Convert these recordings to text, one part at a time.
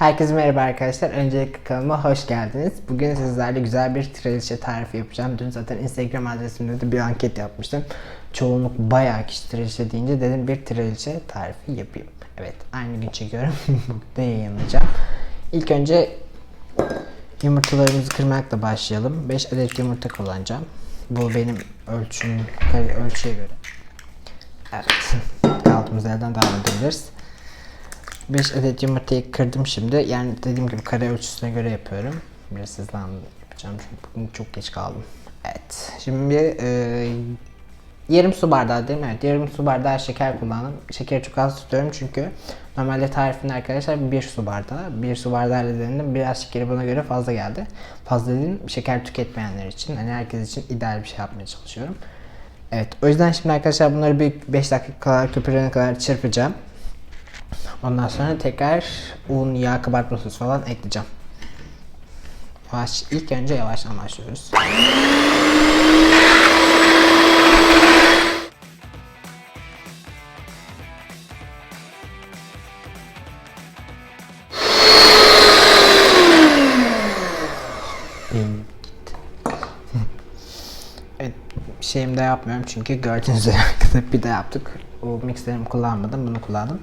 Herkese merhaba arkadaşlar. Öncelikle kanalıma hoş geldiniz. Bugün sizlerle güzel bir traliçe tarifi yapacağım. Dün zaten Instagram adresimde de bir anket yapmıştım. Çoğunluk bayağı kişi traliçe deyince dedim bir traliçe tarifi yapayım. Evet aynı gün çekiyorum. Bugün de yayınlayacağım. İlk önce yumurtalarımızı kırmakla başlayalım. 5 adet yumurta kullanacağım. Bu benim ölçüm, ölçüye göre. Evet. Kaldığımız yerden devam edebiliriz. 5 adet yumurtayı kırdım şimdi. Yani dediğim gibi kare ölçüsüne göre yapıyorum. Biraz hızlandım yapacağım çünkü bugün çok geç kaldım. Evet. Şimdi e, yarım su bardağı değil mi? Evet. Yarım su bardağı şeker kullandım. Şekeri çok az tutuyorum çünkü normalde tarifinde arkadaşlar bir su bardağı. Bir su bardağı dedim biraz şekeri bana göre fazla geldi. Fazla dedim şeker tüketmeyenler için. Hani herkes için ideal bir şey yapmaya çalışıyorum. Evet. O yüzden şimdi arkadaşlar bunları bir 5 dakika kadar köpürene kadar çırpacağım. Ondan sonra tekrar un, yağ, kabartma sosu falan ekleyeceğim. Yavaş, ilk önce yavaştan başlıyoruz. Şeyimde yapmıyorum çünkü gördüğünüz üzere bir de yaptık. O mikserimi kullanmadım, bunu kullandım.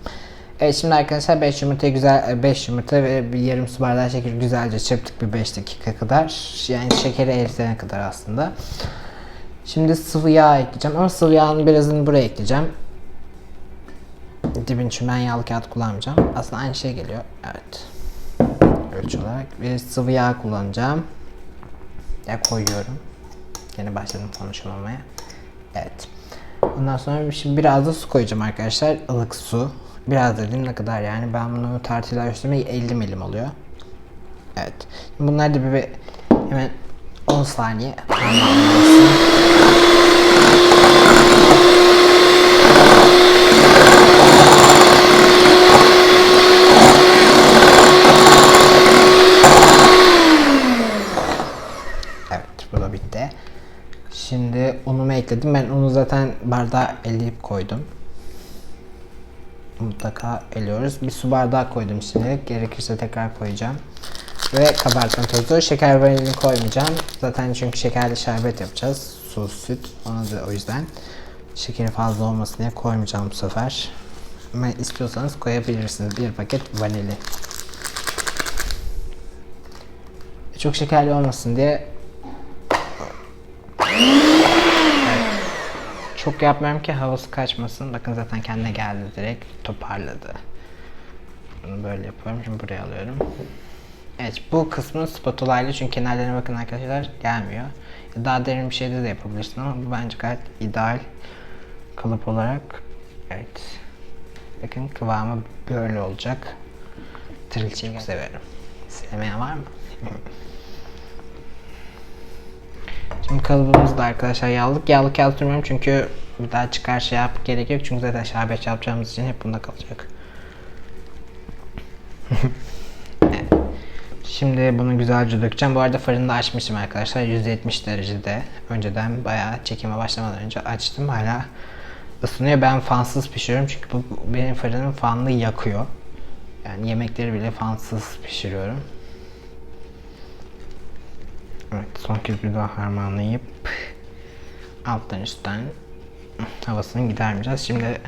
Evet şimdi arkadaşlar 5 yumurta güzel 5 yumurta ve bir yarım su bardağı şeker güzelce çırptık bir 5 dakika kadar. Yani şekeri eritene kadar aslında. Şimdi sıvı yağ ekleyeceğim ama sıvı yağın birazını buraya ekleyeceğim. Dibin için ben yağlı kağıt kullanmayacağım. Aslında aynı şey geliyor. Evet. Ölçü olarak. Bir sıvı yağ kullanacağım. Ya koyuyorum. Yine başladım konuşmamaya. Evet. Ondan sonra şimdi biraz da su koyacağım arkadaşlar. ılık su. Biraz dedim ne kadar yani ben bunu ölçtüğümde 50 milim oluyor. Evet. Bunlar da bir, bir hemen 10 saniye. Şimdi unumu ekledim. Ben unu zaten bardağa eleyip koydum mutlaka eliyoruz. Bir su bardağı koydum şimdi. Gerekirse tekrar koyacağım. Ve kabartma tozu. Şeker vanilini koymayacağım. Zaten çünkü şekerli şerbet yapacağız. Su, süt. Ona da o yüzden şekeri fazla olmasın diye koymayacağım bu sefer. Ama istiyorsanız koyabilirsiniz. Bir paket vanili. Çok şekerli olmasın diye çok yapmıyorum ki havası kaçmasın. Bakın zaten kendine geldi direkt toparladı. Bunu böyle yapıyorum. Şimdi buraya alıyorum. Evet bu kısmı spatula ile çünkü kenarlarına bakın arkadaşlar gelmiyor. Daha derin bir şeyde de yapabilirsin ama bu bence gayet ideal kalıp olarak. Evet. Bakın kıvamı böyle olacak. Trilçeyi severim. Sevmeyen var mı? Şimdi kalıbımızı da arkadaşlar yağladık. Yağlı kağıt çünkü bir daha çıkar şey yap gerek yok. Çünkü zaten şerbet yapacağımız için hep bunda kalacak. Şimdi bunu güzelce dökeceğim. Bu arada fırında açmışım arkadaşlar. 170 derecede. Önceden bayağı çekime başlamadan önce açtım. Hala ısınıyor. Ben fansız pişiriyorum çünkü bu benim fırınım fanlı yakıyor. Yani yemekleri bile fansız pişiriyorum. Evet son kez bir daha harmanlayıp alttan üstten havasını gidermeyeceğiz. Şimdi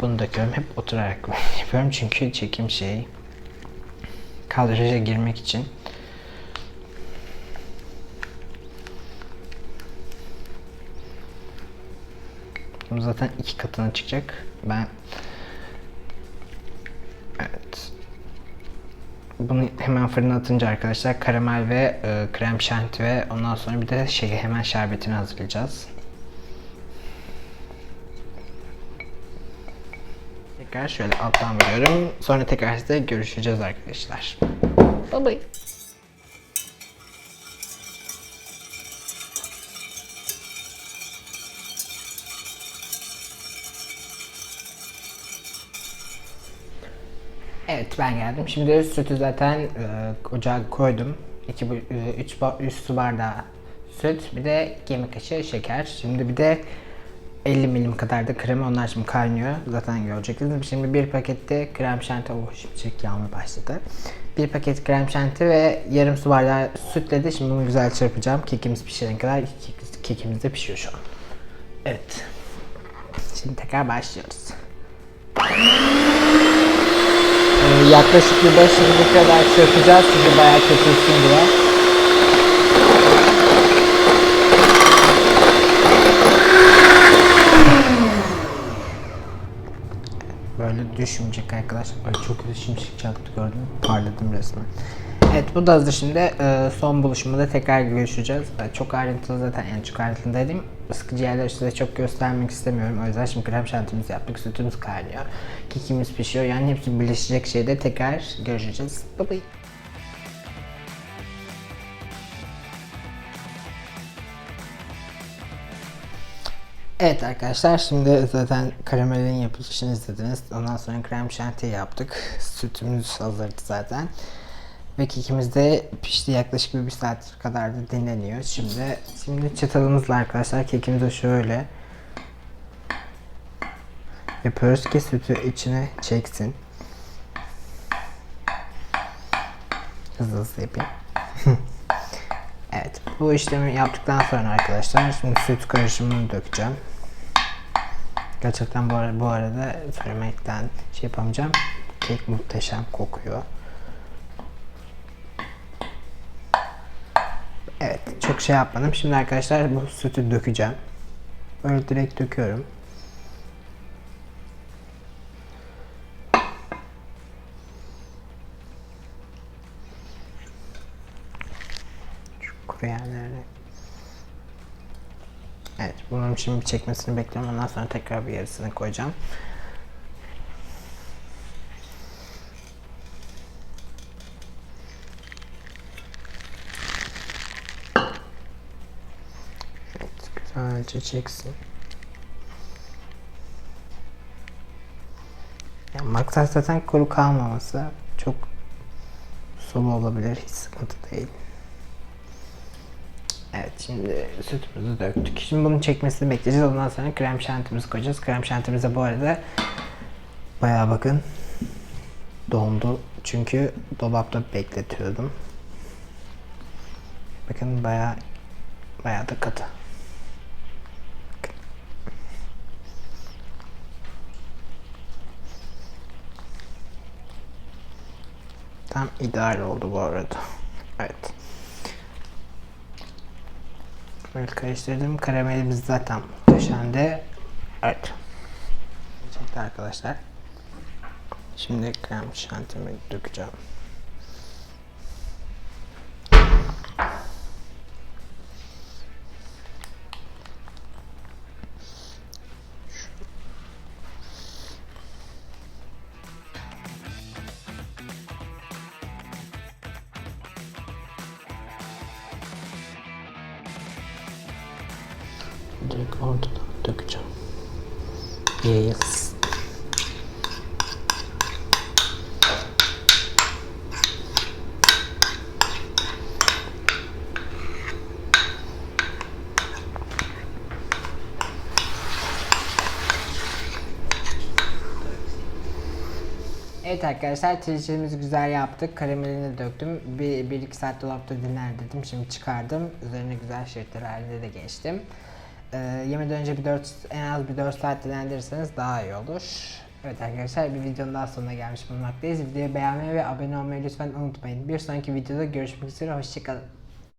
bunu döküyorum. Hep oturarak yapıyorum çünkü çekim şey kadraja girmek için zaten iki katına çıkacak. Ben evet bunu hemen fırına atınca arkadaşlar karamel ve e, krem şanti ve ondan sonra bir de şey hemen şerbetini hazırlayacağız. Tekrar şöyle alttan vuruyorum. Sonra tekrar size görüşeceğiz arkadaşlar. Bye bye. Evet ben geldim. Şimdi sütü zaten e, ocağa koydum. 2 3 3 su bardağı süt, bir de yemek kaşığı şeker. Şimdi bir de 50 milim kadar da kremi onlar şimdi kaynıyor. Zaten göreceksiniz. Şimdi bir pakette krem şanti. Oh şimşek yağmur başladı. Bir paket krem şanti ve yarım su bardağı sütle de şimdi bunu güzel çırpacağım. Kekimiz pişene kadar kek- kekimiz de pişiyor şu an. Evet. Şimdi tekrar başlıyoruz. Yaklaşık bir 5 dakika kadar çırpacağız. Çünkü bayağı köpürsün diye. Böyle düşmeyecek arkadaşlar. Ay çok kötü şimşek çaktı gördün mü? Parladım resmen. Evet bu da hazır şimdi. Ee, son buluşmada tekrar görüşeceğiz. Ee, çok ayrıntılı zaten yani çok ayrıntılı dedim. Sıkıcı yerleri size çok göstermek istemiyorum. O yüzden şimdi krem şantimizi yaptık. Sütümüz kaynıyor. Kekimiz pişiyor. Yani hepsi birleşecek şeyde tekrar görüşeceğiz. Bye bye. Evet arkadaşlar şimdi zaten karamelin yapılışını izlediniz. Ondan sonra krem şanti yaptık. Sütümüz hazırdı zaten. Ve kekimiz de pişti yaklaşık bir, bir saat kadar da dinleniyor. Şimdi şimdi çatalımızla arkadaşlar kekimizi şöyle yapıyoruz ki sütü içine çeksin. Hızlı hızlı yapayım. evet bu işlemi yaptıktan sonra arkadaşlar şimdi süt karışımını dökeceğim. Gerçekten bu arada, bu arada söylemekten şey yapamayacağım. Kek muhteşem kokuyor. Evet çok şey yapmadım. Şimdi arkadaşlar bu sütü dökeceğim. Böyle direkt döküyorum. Şu kuru. Evet bunun şimdi çekmesini bekliyorum. Ondan sonra tekrar bir yarısını koyacağım. Güzelce çeksin. Ya maksat zaten kuru kalmaması. Çok sulu olabilir. Hiç sıkıntı değil. Evet şimdi sütümüzü döktük. Şimdi bunun çekmesini bekleyeceğiz. Ondan sonra krem şantimizi koyacağız. Krem şantimize bu arada bayağı bakın dondu. Çünkü dolapta bekletiyordum. Bakın bayağı bayağı da katı. Tam ideal oldu bu arada. Evet. Böyle karıştırdım. Karamelimiz zaten muhteşemdi. Evet. Çekti arkadaşlar. Şimdi krem şantimi dökeceğim. Direkt ortadan dökeceğim. Yes. Evet arkadaşlar trilçemizi güzel yaptık. Karamelini döktüm. Bir, bir iki saat dolapta dinler dedim. Şimdi çıkardım. Üzerine güzel şeritler halinde de geçtim. Ee, yemeden önce bir 4, en az bir 4 saat dinlendirirseniz daha iyi olur. Evet arkadaşlar bir videonun daha sonuna gelmiş bulunmaktayız. Videoyu beğenmeyi ve abone olmayı lütfen unutmayın. Bir sonraki videoda görüşmek üzere. Hoşçakalın.